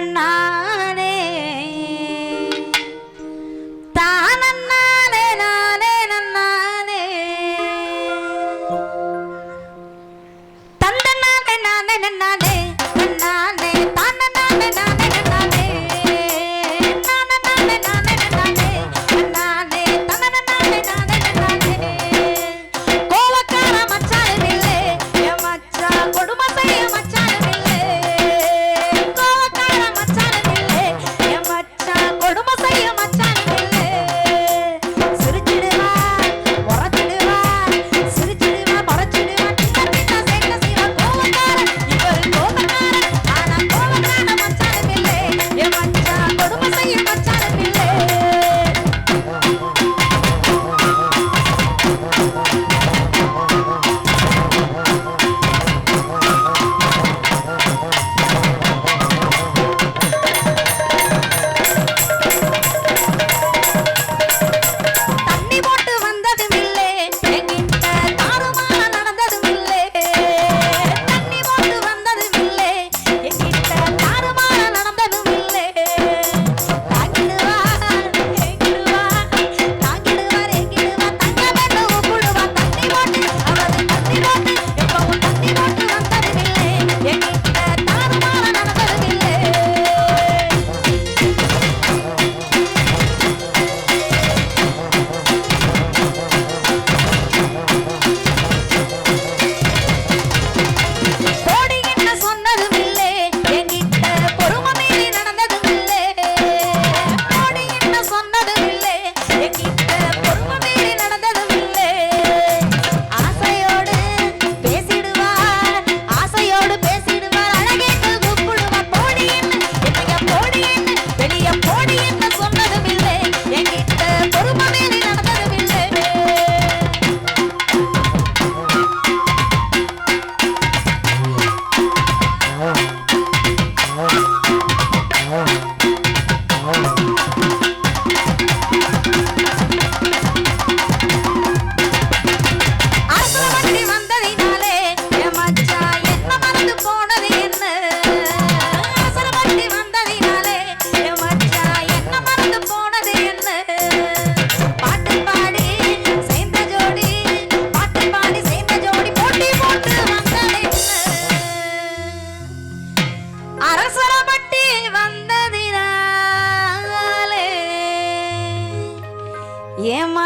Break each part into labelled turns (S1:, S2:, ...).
S1: தானே தானே நானே நன்னானே. தந்தனானே நானே நன்னானே நன்னானே. தானே நானே நானே நன்னானே நானே நானே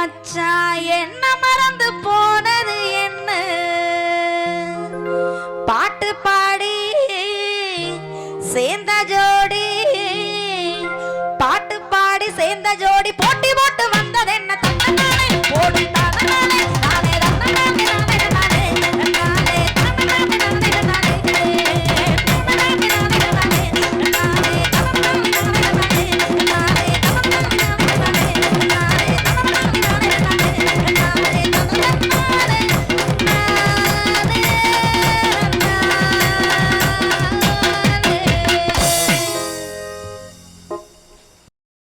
S1: மச்சா என்ன மறந்து போனது என்ன பாட்டு பாடி சேர்ந்த ஜோடி. பாட்டு பாடி சேர்ந்த ஜோடி போ